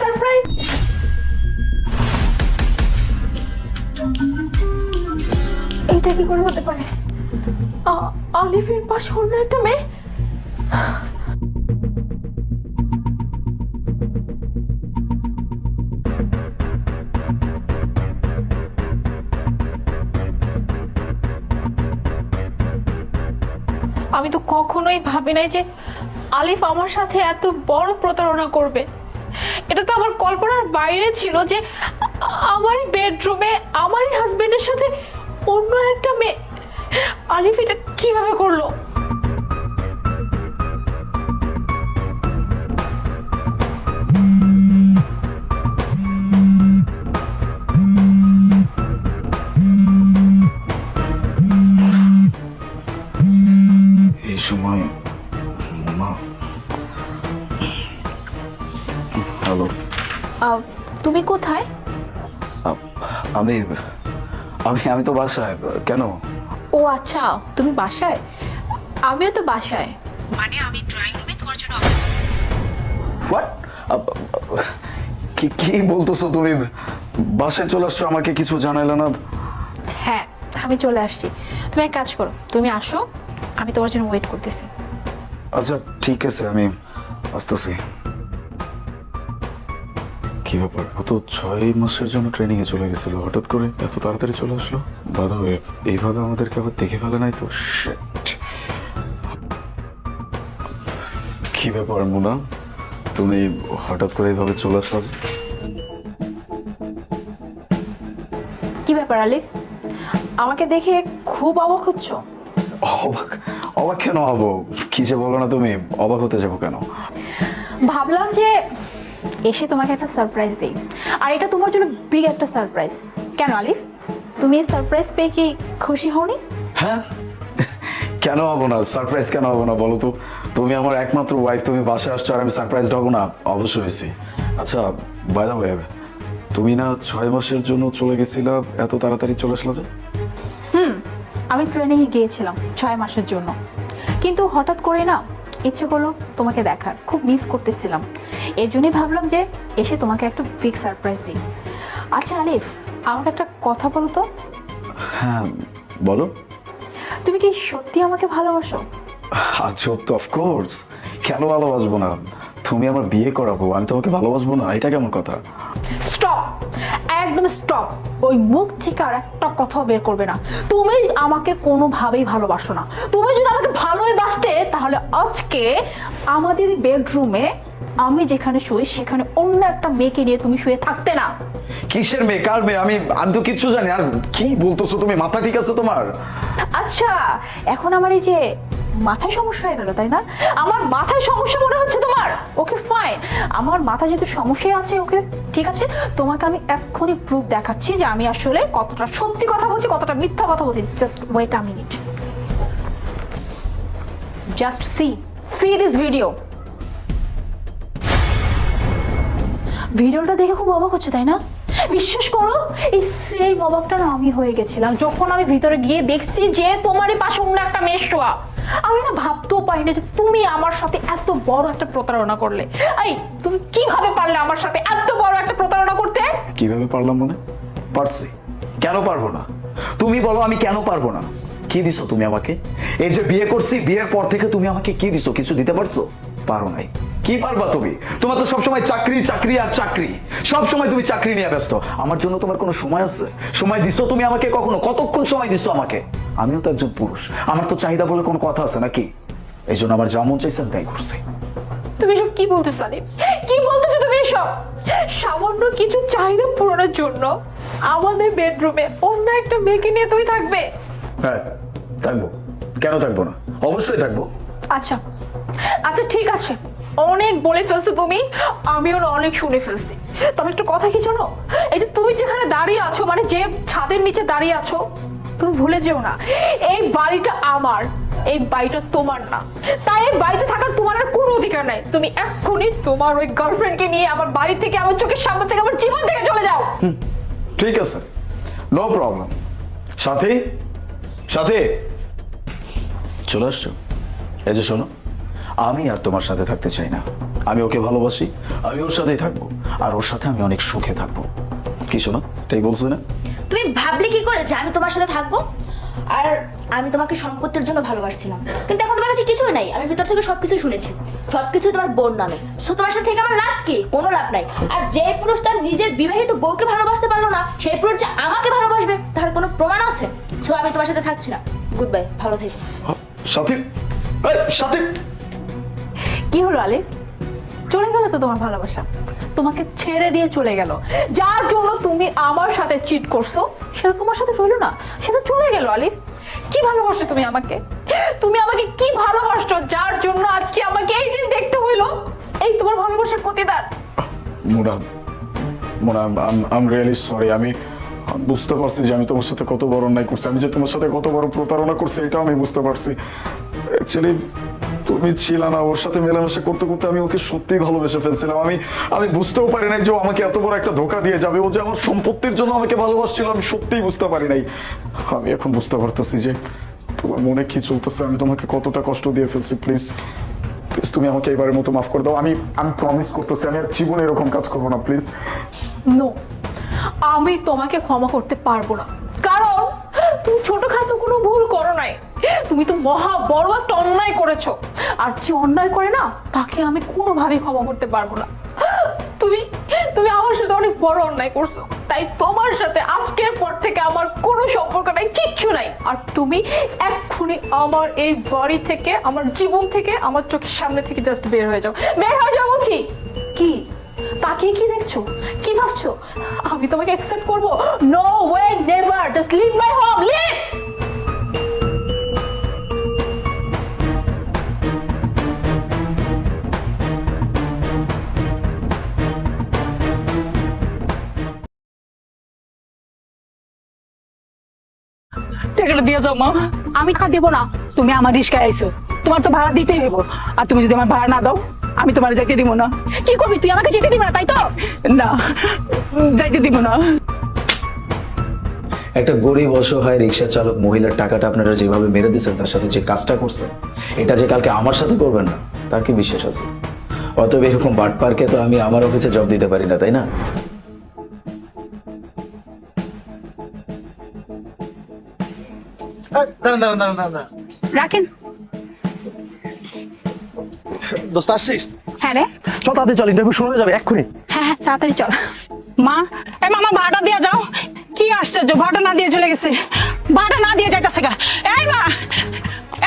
Surprise! এইটা কি করে হতে পারে? আলিফের পাশে অন্য একটা মেয়ে? আমি তো কখনোই ভাবি নাই যে আলিফ আমার সাথে এত বড় প্রতারণা করবে? এটা তো আমার কল্পনার বাইরে ছিল যে আমারই বেডরুমে আমারই হাজবেন্ডের সাথে অন্য একটা মেয়ে আলিফ এটা কীভাবে করল? হ্যালো আহ, তুমি কোথায়? আমি আমি আমি তো বাসায় কেন? ও আচ্ছা তুমি বাসায়? আমিও তো বাসায়। মানে আমি ড্রয়িং রুমে তোমার জন্য হোয়াট কি কি বলতেছো তুমি? বাসায় চলে আসছো আমাকে কিছু জানাইলে না? হ্যাঁ আমি চলে আসছি। তুমি এক কাজ করো তুমি আসো আমি তোমার জন্য ওয়েট করতেছি। আচ্ছা ঠিক আছে আমি আসতেছি। কি ব্যাপার? ও তো ছয় মাসের জন্য ট্রেনিং এ চলে গেছিল। হঠাৎ করে এত তাড়াতাড়ি চলে আসলো? বাধা হয়ে এইভাবে আমাদেরকে আবার দেখে ফেলে নাই তো. কি ব্যাপার মুনা? তুমি হঠাৎ করে এইভাবে চলে আসলো? কি ব্যাপার আলিফ আমাকে দেখে খুব অবাক হচ্ছ। অবাক? অবাক কেন হব? কি যে বলো না তুমি? অবাক হতে যাব কেন? ভাবলাম যে এসে তোমাকে একটা সারপ্রাইজ দেই। আর এটা তোমার জন্য বিগ একটা সারপ্রাইজ কেন আলিফ? তুমি এই সারপ্রাইজ পেয়ে কি খুশি হওনি? হ্যাঁ। কেন হব না? সারপ্রাইজ কেন হব না বলো তো? তুমি আমার একমাত্র ওয়াইফ তুমি বাসে আসছো আর আমি সারপ্রাইজ হব না। অবশ্যই হয়েছি। আচ্ছা বাই দ্য ওয়ে তুমি না ছয় মাসের জন্য চলে গেছিলা এত তাড়াতাড়ি চলে আসলো যে? হুম আমি ট্রেনিংয়ে গিয়েছিলাম ছয় মাসের জন্য। কিন্তু হঠাৎ করে না ইচ্ছে করল তোমাকে দেখার। খুব মিস করতেছিলাম। এর জন্যই ভাবলাম যে এসে তোমাকে একটা বিগ সারপ্রাইজ দিই। আচ্ছা আলিফ আমাকে একটা কথা বলো তো। হ্যাঁ বলো। তুমি কি সত্যি আমাকে ভালোবাসো? আজব তো অফকোর্স কেন ভালোবাসবো না? তুমি আমার বিয়ে করাবো আমি তোমাকে ভালোবাসবো না এটা কেমন কথা? একদম স্টপ ওই মুখ থেকে আর একটা কথাও বের করবে না। তুমি আমাকে কোনোভাবেই ভালোবাসো না। তুমি যদি আমাকে ভালোই বাসতে তাহলে আজকে আমাদের বেডরুমে আমি যেখানে শুই সেখানে অন্য একটা মেয়েকে নিয়ে তুমি শুয়ে থাকতে না। কিসের মেয়ে? কার মেয়ে? আমি আমি তো কিচ্ছু জানি। আর কি বলতেছো তুমি? মাথা ঠিক আছে তোমার? আচ্ছা এখন আমার এই যে মাথায় সমস্যা হয়ে গেল, তাই না? আমার মাথায় সমস্যা মনে হচ্ছে তোমার। ওকে ফাইন আমার মাথায় যেহেতু সমস্যা আছে, ওকে, ঠিক আছে? তোমাকে আমি এক্ষুনি প্রুফ দেখাচ্ছি যে আমি আসলে কতটা সত্যি কথা বলছি, কতটা মিথ্যা কথা বলছি। Just wait a minute just see see this video ভিডিওটা দেখে খুব অবাক হচ্ছে, তাই না? বিশ্বাস করো, এই সেই অবাকটা না আমি হয়ে গেছিলাম। যখন আমি ভিতরে গিয়ে দেখছি যে তোমারই পাশে অন্য একটা মেয়ে শোয়া। আমি না ভাবতেও পারি না যে তুমি আমার সাথে এত বড় একটা প্রতারণা করলে। এই, তুমি কীভাবে পারলে আমার সাথে এত বড় একটা প্রতারণা করতে? কীভাবে পারলাম মনে? পারছি। কেন পারব না? তুমি বলো আমি কেন পারব না? কি দিছো তুমি আমাকে? এই যে বিয়ে করছি, বিয়ের পর থেকে তুমি আমাকে কি দিছো? কিছু দিতে পারছ? পারো নাই। কি পারবা তুমি? তোমার তো সবসময় চাকরি চাকরি আর চাকরি। সব সময় তুমি চাকরি নিয়ে ব্যস্ত। আমার জন্য তোমার কোনো সময় আছে? সময় দিছো তুমি আমাকে কখনো? কতক্ষণ সময় দিছো আমাকে? আমিও তো একজন পুরুষ। আমার তো চাহিদা বলে কোনো কথা আছে নাকি? এই জন্য আমার যেমন চাইছে আমি তাই করছি। তুমি এসব কি বলতেছো সালিম? কি বলতেছো তুমি এসব? সামান্য কিছু চাহিদা পূরণের জন্য আমাদের বেডরুমে অন্য একটা মেয়েকে নিয়ে তুমি থাকবে? হ্যাঁ থাকব। কেন থাকব না? অবশ্যই থাকব। আচ্ছা। আচ্ছা ঠিক আছে। অনেক বলে ফেলছো তুমি আমিও না অনেক শুনে ফেলছি। তবে একটু কথা কি জানো? এই যে তুমি যেখানে দাঁড়িয়ে আছো মানে যে ছাদের নিচে দাঁড়িয়ে আছো, তুমি ভুলে যেও না, এই বাড়িটা আমার, এই বাড়িটা তোমার না। তাই এই বাড়িতে থাকার তোমার আর কোনো অধিকার নাই। তুমি এক্ষুনি তোমার ওই গার্লফ্রেন্ডকে নিয়ে আমার বাড়ি থেকে, আমার চোখের সামনে থেকে, আমার জীবন থেকে চলে যাও। ঠিক আছে। নো প্রবলেম সাথী? সাথী? চলে আসছো? এই যে শোনো। আমি আর তোমার সাথে থাকতে চাই না। আমি ওকে ভালোবাসি আমি ওর সাথেই থাকব আর ওর সাথে আমি অনেক সুখে থাকব। কি শোনা তাই বলছো না? তুমি ভাবলে কি করে যে আমি তোমার সাথে থাকব? আর আমি তোমাকে সম্পত্তির জন্য ভালোবাসছিলাম। কিন্তু এখন তোমার কাছে কিছুই নাই আমি ভিতর থেকে সবকিছু শুনেছি। সবকিছু তোমার বোন নামে। সো তোমার সাথে থেকে আমার লাভ কি? কোনো লাভ নাই। আর যে পুরুষ তার নিজের বিবাহিত বউকে ভালোবাসতে পারল না সেই পুরুষ যে আমাকে ভালোবাসবে তার কোনো প্রমাণ আছে? সো আমি তোমার সাথে থাকছি না। গুড বাই ভালো থেকো। সাথী এই, সাথী! কি হলো আলিফ চলে গেল তো তোমার ভালোবাসা। তোমাকে ছেড়ে দিয়ে চলে গেল। যার জন্য তুমি আমার সাথে চিট করছ সেটা তোমার সাথে রইল না সেটা চলে গেল আলিফ কি ভালোবাসো তুমি আমাকে? তুমি আমাকে কি ভালোবাসছো যার জন্য আজকে আমাকে এই দিন দেখতে হইল? এই তোমার ভালোবাসার প্রতিদান। Mona Mona I'm really sorry আমি বুঝতে পারছি যে আমি তোমার সাথে কত বড় অন্যায় করছি, আমি যে তোমার সাথে কত বড় প্রতারণা করছি এটা আমি বুঝতে পারছি। অ্যাকচুয়ালি তুমি ছিল না, ওর সাথে মেলামেশা করতে করতে আমি ওকে সত্যিই ভালোবেসে ফেলছিলাম। আমি আমি বুঝতেও পারি নাই যে ও আমাকে এত বড় একটা ধোকা দিয়ে যাবে। ও যে আমার সম্পত্তির জন্য আমাকে ভালোবাসছিল, আমি সত্যিই বুঝতে পারি নাই। আমি এখন বুঝতে পারতেছি যে তোমার মনে কি চলতেছে, আমি তোমাকে কতটা কষ্ট দিয়ে ফেলছি প্লিজ প্লিজ তুমি আমাকে এবারের মতো মাফ করে দাও। আমি আমি প্রমিস করতেছি, আমি আর জীবনে এরকম কাজ করব না প্লিজ নো আমি তোমাকে ক্ষমা করতে পারব না। কারণ তুমি ছোটখাটো কোনো ভুল করো নাই। তুমি তো মহা বড় একটা অন্যায় করেছ। আর যে অন্যায় করে না, তাকে আমি কোনোভাবেই ক্ষমা করতে পারব না। তুমি তুমি আমার সাথে অনেক বড় অন্যায় করছ। তাই তোমার সাথে আজকের পর থেকে আমার কোনো সম্পর্ক নাই কিচ্ছু নাই। আর তুমি এক্ষুনি আমার এই বাড়ি থেকে, আমার জীবন থেকে, আমার চোখের সামনে থেকে জাস্ট বের হয়ে যাও। বের হয়ে যাও বলছি। কি? তাকিয়ে কি দেখছ? কি ভাবছ? আমি তোমাকে অ্যাকসেপ্ট করব? No way never just leave my home leave টাকাটা দিয়ে যাও মা। আমি টাকা দেবো না। তুমি আমার রিস্কায় আইছো। তোমার তো ভাড়া দিতেই হইব। আর তুমি যদি আমার ভাড়া না দাও আমি তোমার যাইতে দিব না। কি করবি তুই? আমাকে যেতে দিবি না তাই তো? না যাইতে দিব না। একটা গরিব অসহায় রিক্সা চালক মহিলার টাকাটা আপনারা যেভাবে মেরে দিচ্ছেন তার সাথে যে কাজটা করছে এটা যে কালকে আমার সাথে করবেন না তার কি বিশ্বাস আছে? অতএব এরকম বাট পার্কে তো আমি আমার অফিসে জব দিতে পারি না তাই না? দাঁড়ান দাঁড়ান দাঁড়ান দাঁড়ান। রাখেন। দোস্ত আসছিস? হ্যাঁ রে। চল তাড়াতাড়ি চল ইন্টারভিউ শুরু হয়ে যাবে এক্ষুনি। হ্যাঁ হ্যাঁ তাড়াতাড়ি চল। মা এ মামা ভাড়াটা দিয়ে যাও। কি আশ্চর্য না দিয়ে চলে গেছে। ভাড়া না দিয়ে যাইতাছে গা। এই মা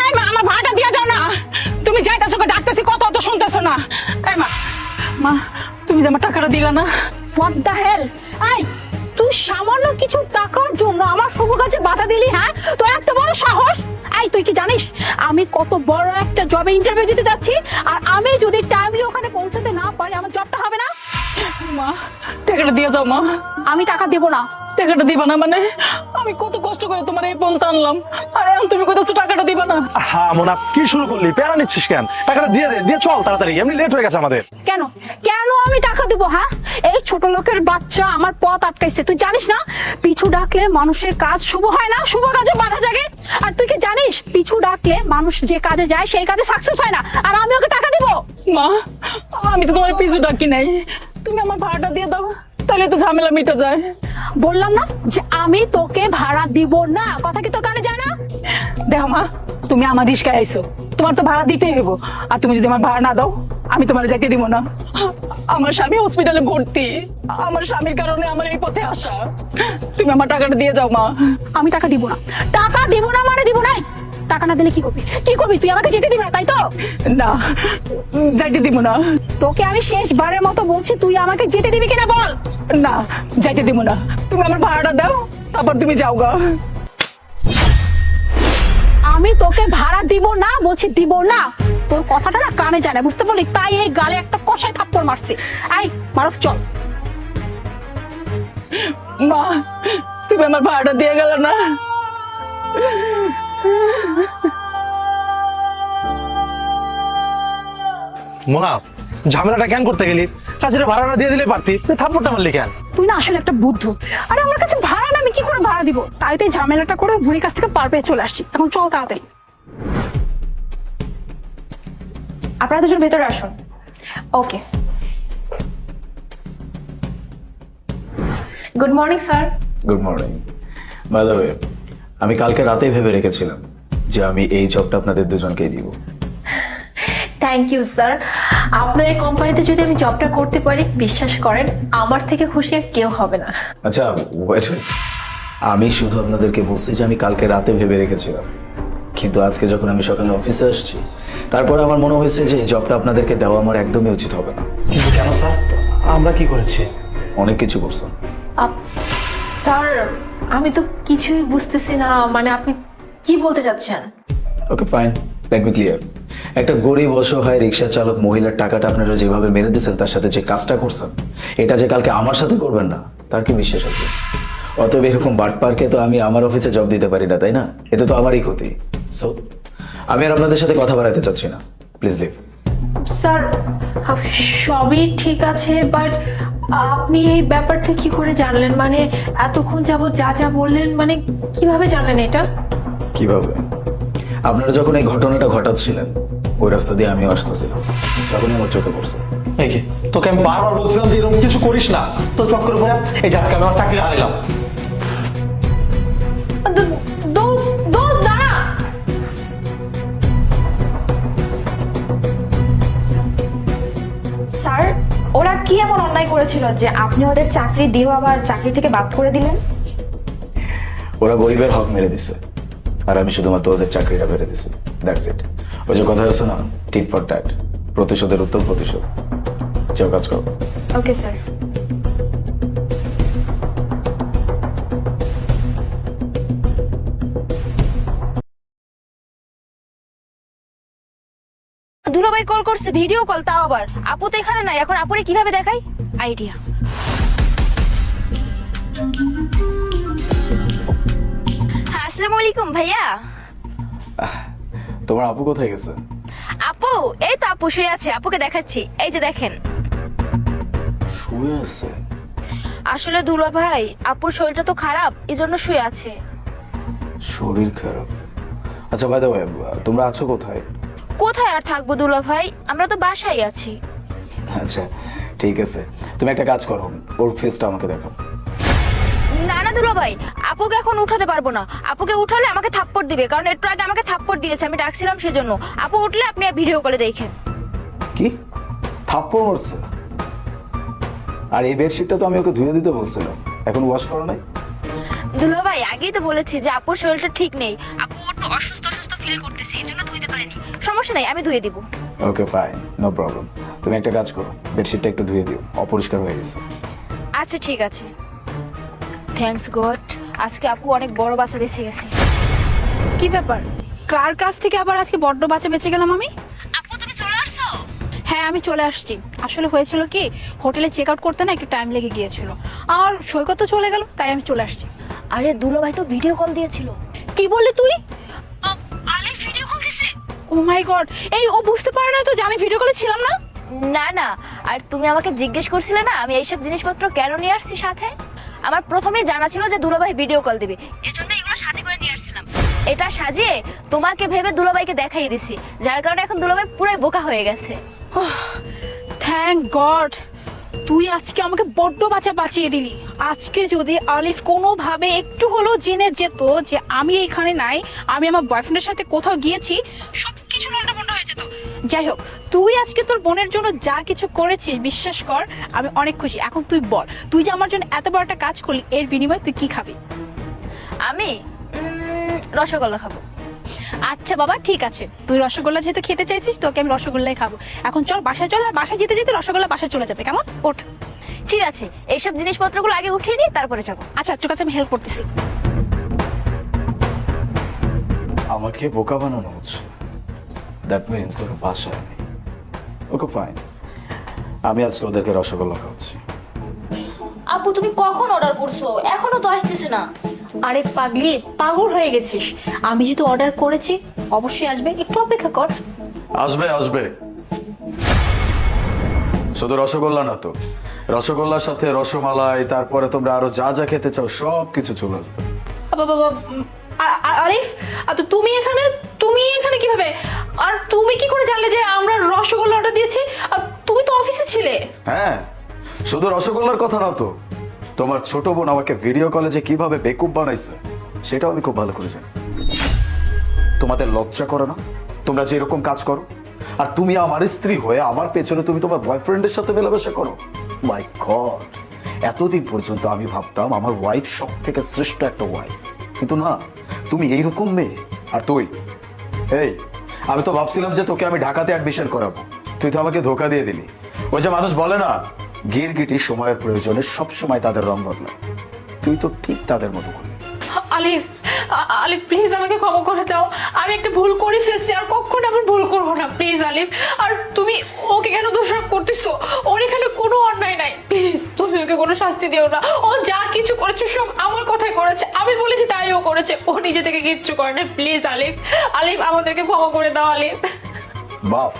এই মা আমার দিয়ে যাও না। তুমি যাইতাছো গা ডাকতেছি কত অত শুনতেছো না। এই মা মা তুমি যে আমার টাকাটা দিলা না। হোয়াট দ্য হেল এই সামান্য কিছু টাকার জন্য আমার শুভ কাজে বাধা দিলি হ্যাঁ? তো এত বড় সাহস? এই তুই কি জানিস? আমি কত বড় একটা জবে ইন্টারভিউ দিতে যাচ্ছি আর আমি যদি টাইমলি ওখানে পৌঁছাতে না পারি আমার জবটা হবে না? মা টাকাটা দিয়ে যাও মা। আমি টাকা দেবো না। টাকাটা দিবা না মানে? আমি কত কষ্ট করে তোমার এই পন্থা আনলাম। আরে এখন তুমি কোথাও টাকাটা দিবা না? হ্যাঁ মোনা কি শুরু করলি? প্যারা নিচ্ছিস কেন? টাকাটা দিয়ে দে দিয়ে চল তাড়াতাড়ি এমনি লেট হয়ে গেছে আমাদের। কেন? কেন আমি টাকা দিব হ্যাঁ এই ছোট লোকের বাচ্চা আমার পথ আটকাইছে। তুই জানিস না পিছু ডাকলে মানুষের কাজ শুভ হয় না? শুভ কাজে বাধা জাগে। আর তুই কি জানিস পিছু ডাকলে মানুষ যে কাজে যায় সেই কাজে সাকসেস হয় না। আর আমি ওকে টাকা দিব। মা আমি তো তোমার পিছু ডাকি নাই। তুমি আমার ভাড়াটা দিয়ে দাও। তাহলে তো ঝামেলা মিটে যায়। বললাম না যে আমি তোকে ভাড়া দিব না। কথা কি তোর কানে যায় না? দেখো মা তুমি আমার রিস্কায় আইছো। তোমার তো ভাড়া দিতেই হইব। আর তুমি যদি আমার ভাড়া না দাও আমি তোমার যাইতে দিব না। আমার স্বামী হসপিটালে ভর্তি। আমার স্বামীর কারণে আমার এই পথে আসা। তুমি আমার টাকাটা দিয়ে যাও মা। আমি টাকা দিব না। টাকা দিব না মানে দিব নাই টাকা না দিলে কি করবি? কি করবি? তুই আমাকে যেতে দিবি না তাই তো? না যাইতে দিব না। তোকে আমি শেষবারের মতো বলছি তুই আমাকে যেতে দিবি কিনা বল? না যাইতে দিব না। তুমি আমার ভাড়াটা দাও তারপর তুমি যাও গা। আমি তোকে ভাড়া দিব না বলছি দিব না। তোর কথাটা না কানে যায় না বুঝতে পারলি? তাই এই গালে একটা কষায় থাপ্পড় মারছি। আই মারস চল। মা তুমি আমার ভাড়াটা দিয়ে গেল না। মোনা ঝামেলাটা কেন করতে গেলি? চাচিরা ভাড়াটা দিয়ে দিলে পারতি। তুই থাপ্পড়টা মারলি কেন? তুই না আসলে একটা বুদ্ধ। আরে আমার কাছে ভাড়া না আমি কি করে ভাড়া দিব? তাই তো এই ঝামেলাটা করে বুড়ির কাছ থেকে পার পেয়ে চলে আসছি। এখন চল তাড়াতাড়ি। আপনারা দুজন ভেতরে আসুন। Okay. Good morning sir good morning by the way আমি কালকে রাতেই ভেবে রেখেছিলাম যে আমি এই জবটা আপনাদের দুজনকেই দিব। থ্যাংক ইউ স্যার আপনার এই কোম্পানিতে যদি আমি জবটা করতে পারি বিশ্বাস করেন আমার থেকে খুশি আর কেউ হবে না। আচ্ছা ওয়েট আমি শুধু আপনাদেরকে বলছি যে আমি কালকে রাতে ভেবে রেখেছিলাম। কিন্তু আজকে যখন আমি সকালে অফিসে আসছি তারপরে আমার মনে হয়েছে যে জবটা আপনাদেরকে দেওয়া আমার একদমই উচিত হবে না। কিন্তু কেন স্যার আমরা কি করেছি? অনেক কিছু করছেন আপ- স্যার আমি তো কিছুই বুঝতেছি না মানে আপনি কি বলতে চাচ্ছেন? Okay fine let me clear একটা গরিব অসহায় রিক্সা চালক মহিলার টাকাটা আপনারা যেভাবে মেরে দিয়েছেন তার সাথে যে কাজটা করছেন এটা যে কালকে আমার সাথে করবেন না তার কি বিশ্বাস আছে? অতএব এরকম বাট পার্কে তো আমি আমার অফিসে জব দিতে পারি না তাই না? এতে তো আমারই ক্ষতি। সো আমি আর আপনাদের সাথে কথা বাড়াতে চাচ্ছি না। প্লিজ লিভ স্যার সবই ঠিক আছে বাট আপনি এই ব্যাপারটা কি করে জানলেন? মানে এতক্ষণ যাবত যা যা বললেন মানে কীভাবে জানলেন এটা? কীভাবে? আপনারা যখন এই ঘটনাটা ঘটাচ্ছিলেন ওই রাস্তা দিয়ে আমিও আসতেছিলাম। তখনই আমার চোখে পড়ছে। এই যে তোকে আমি বারবার বলছিলাম যে এরকম কিছু করিস না। তো চক্কর করে এই যে আজকে আমি আমার চাকরি হারাইলাম স্যার ওরা কি এমন অন্যায় করেছিল যে আপনি ওদের চাকরি দিয়েও আবার চাকরি থেকে বাদ করে দিলেন? ওরা গরিবের হক মেরে দিছে। আর আমি শুধুমাত্র ওদের চাকরিটা বেড়ে দিছি। দ্যাটস ইট ওই যে কথা আছে না? টিট ফর ট্যাট প্রতিশোধের উত্তর প্রতিশোধ। যাও কাজ করো। ওকে স্যার দুলাভাই কল করছে ভিডিও কল তাও আবার। আপু তো এখানে নাই এখন আপুরে কীভাবে দেখাই? আইডিয়া হ্যাঁ, আসসালামু আলাইকুম ভাইয়া। তোমার আপু কোথায় গেছে? আপু এই তো আপু শুয়ে আছে। আপুকে দেখাচ্ছি। এই যে দেখেন। শুয়ে আছে? আসলে দুলা ভাই আপুর শরীরটা তো খারাপ এজন্য শুয়ে আছে। শরীর খারাপ। আচ্ছা বাই দ্য তোমরা আছো কোথায়? কোথায় আর থাকব দুলা ভাই? আমরা তো বাসায় আছি। আচ্ছা ঠিক আছে। তুমি একটা কাজ করো ওর ফেসটা আমাকে দেখো না না দুলা ভাই আপুকে এখন উঠাতে পারব না। আপুকে উঠালে আমাকে থাপ্পড় দিবে কারণ একটু আগে আমাকে থাপ্পড় দিয়েছে আমি ডাকছিলাম সেজন্য। আপু উঠলে আপনি ভিডিও কলে দেখেন। কি? থাপ্পড় মরছে? আর এই বেডশিটটা তো আমি ওকে ধুয়ে দিতে বলছিলাম। এখন ওয়াশ করো নাই? দুলা ভাই আগেই তো বলেছি যে আপুর শরীরটা ঠিক নেই। আপু একটু অসুস্থ অসুস্থ ফিল করতেছে এই জন্য ধুইতে পারেনি। সমস্যা নাই আমি ধুয়ে দিব। ওকে ফাইন নো প্রবলেম তুমি একটা কাজ করো বেডশিটটা একটু ধুয়ে দিও অপরিষ্কার হয়ে গেছে। আচ্ছা ঠিক আছে। থ্যাঙ্কস গড আজকে আপু অনেক বড় বাচ্চা বেঁচে গেছে। কি ব্যাপার? কার কাছ থেকে আবার আজকে বড্ড বাচ্চা বেঁচে গেলাম আমি? আপু তুমি চলে আসছো? হ্যাঁ আমি চলে আসছি। আসলে হয়েছিল কি হোটেলে চেক আউট করতে না একটু টাইম লেগে গিয়েছিল। আর সৈকত তো চলে গেল তাই আমি চলে আসছি। আরে দুলো ভাই তো ভিডিও কল দিয়েছিল। কি বললি তুই? আলে ভিডিও কল দিছে। ও মাই গড এই ও বুঝতে পারে না তো যে আমি ভিডিও কলে ছিলাম না? না না। আর তুমি আমাকে জিজ্ঞেস করছিলে না আমি এইসব জিনিসপত্র কেন নিয়ে আসছি সাথে? আমার প্রথমেই জানা ছিল যে দুলাভাই ভিডিও কল দিবে। এজন্য এগুলো সাথে করে নিয়ে আসছিলাম। এটা সাজিয়ে তোমাকে ভেবে দুলাভাইকে দেখাই দিছি, যার কারণে এখন দুলাভাই পুরো বোকা হয়ে গেছে। থ্যাংক গড তুই আজকে আমাকে বড্ড বাঁচা বাঁচিয়ে দিলি। আজকে যদি আলিফ কোনোভাবে একটু হলেও জেনে যেত যে আমি এখানে নাই, আমি আমার বয়ফ্রেন্ডের সাথে কোথাও গিয়েছি সব কিছু লন্ডভন্ড হয়ে যেত। যাই হোক তুই আজকে তোর বোনের জন্য যা কিছু করেছিস বিশ্বাস কর আমি অনেক খুশি। এখন তুই বল তুই যে আমার জন্য এত বড় একটা কাজ করলি এর বিনিময়ে তুই কি খাবি? আমি উম, রসগোল্লা খাব। আচ্ছা বাবা ঠিক আছে। তুই রসগোল্লা যেহেতু খেতে চাইছিস তোকে আমি রসগোল্লাই খাব। এখন চল বাসায় চল আর বাসায় যেতে যেতে রসগোল্লা বাসায় চলে যাবে কেমন? ওঠ। ঠিক আছে এইসব জিনিসপত্রগুলো আগে উঠিয়ে নিই তারপরে যাব। আচ্ছা তোর কাছে আমি হেল্প করতেছি। আমাকে বোকা বানানো হচ্ছে। দ্যাট মিনস ওর বাসায় নেই। ওকে ফাইন আমি আজকে ওদেরকে রসগোল্লা খাওয়াচ্ছি। আপু তুমি কখন অর্ডার করছ? এখনও তো আসতেছে না। আরে পাগলি পাগল হয়ে গেছিস। আমি যেহেতু অর্ডার করেছি অবশ্যই আসবে। একটু অপেক্ষা কর। আসবে আসবে। শুধু রসগোল্লা না তো। রসগোল্লার সাথে রসমালাই তারপরে তোমরা আরও যা যা খেতে চাও সব কিছু চলে আসবে। বাবা আরিফ আ, তো তুমি এখানে তুমি এখানে কীভাবে? আর তুমি কি করে জানলে যে আমরা রসগোল্লা অর্ডার দিয়েছি? আর তুমি তো অফিসে ছিলে। হ্যাঁ শুধু রসগোল্লার কথা না তো। তোমার ছোট বোন আমাকে ভিডিও কলে যে কীভাবে বেকুব বানাইছে সেটাও আমি খুব ভালো করে জানি। তোমাদের লজ্জা করে না? তোমরা যে এরকম কাজ করো? আর তুমি আমার স্ত্রী হয়ে আমার পেছনে তুমি তোমার বয়ফ্রেন্ডের সাথে মেলামেশা করো? মাই গড এতদিন পর্যন্ত আমি ভাবতাম আমার ওয়াইফ সব থেকে শ্রেষ্ঠ একটা ওয়াইফ কিন্তু না তুমি এইরকম মেয়ে? আর তুই? এই, আমি তো ভাবছিলাম যে তোকে আমি ঢাকাতে অ্যাডমিশন করাবো। তুই তো আমাকে ধোকা দিয়ে দিলি। ওই যে মানুষ বলে না, গিরগিটি সময়ের প্রয়োজনে সব সময় তাদের রং বদলায়। তুই তো ঠিক তাদের মতো করলি আলিফ আলিফ প্লিজ আমাকে ক্ষমা করে দাও। আমি একটা ভুল করে ফেলছি, আর কখনো ভুল করব না। প্লিজ আলিফ, আর তুমি ওকে কেন দোষারোপ করতেছো? ওর এখানে কোনো অন্যায় নাই। প্লিজ তুমি ওকে কোনো শাস্তি দিও না। ও যা কিছু করেছে সব আমার আমি বলেছি তাই ও করেছে। ও নিজে থেকে কিচ্ছু করে না। প্লিজ আলিফ আলিফ আমাদেরকে ক্ষমা করে দাও আলিফ বাপ,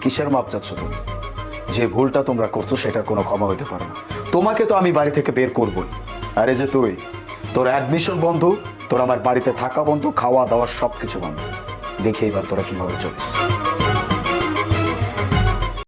কিসের মাপ চাচ্ছ তুমি? যে ভুলটা তোমরা করছ, সেটার কোনো ক্ষমা হতে পারে না। তোমাকে তো আমি বাড়ি থেকে বের করবই। আরে যে তুই, তোর অ্যাডমিশন বন্ধ, তোর আমার বাড়িতে থাকা বন্ধ খাওয়া দাওয়া সবকিছু বন্ধ। দেখি এবার তোরা কীভাবে চলিস।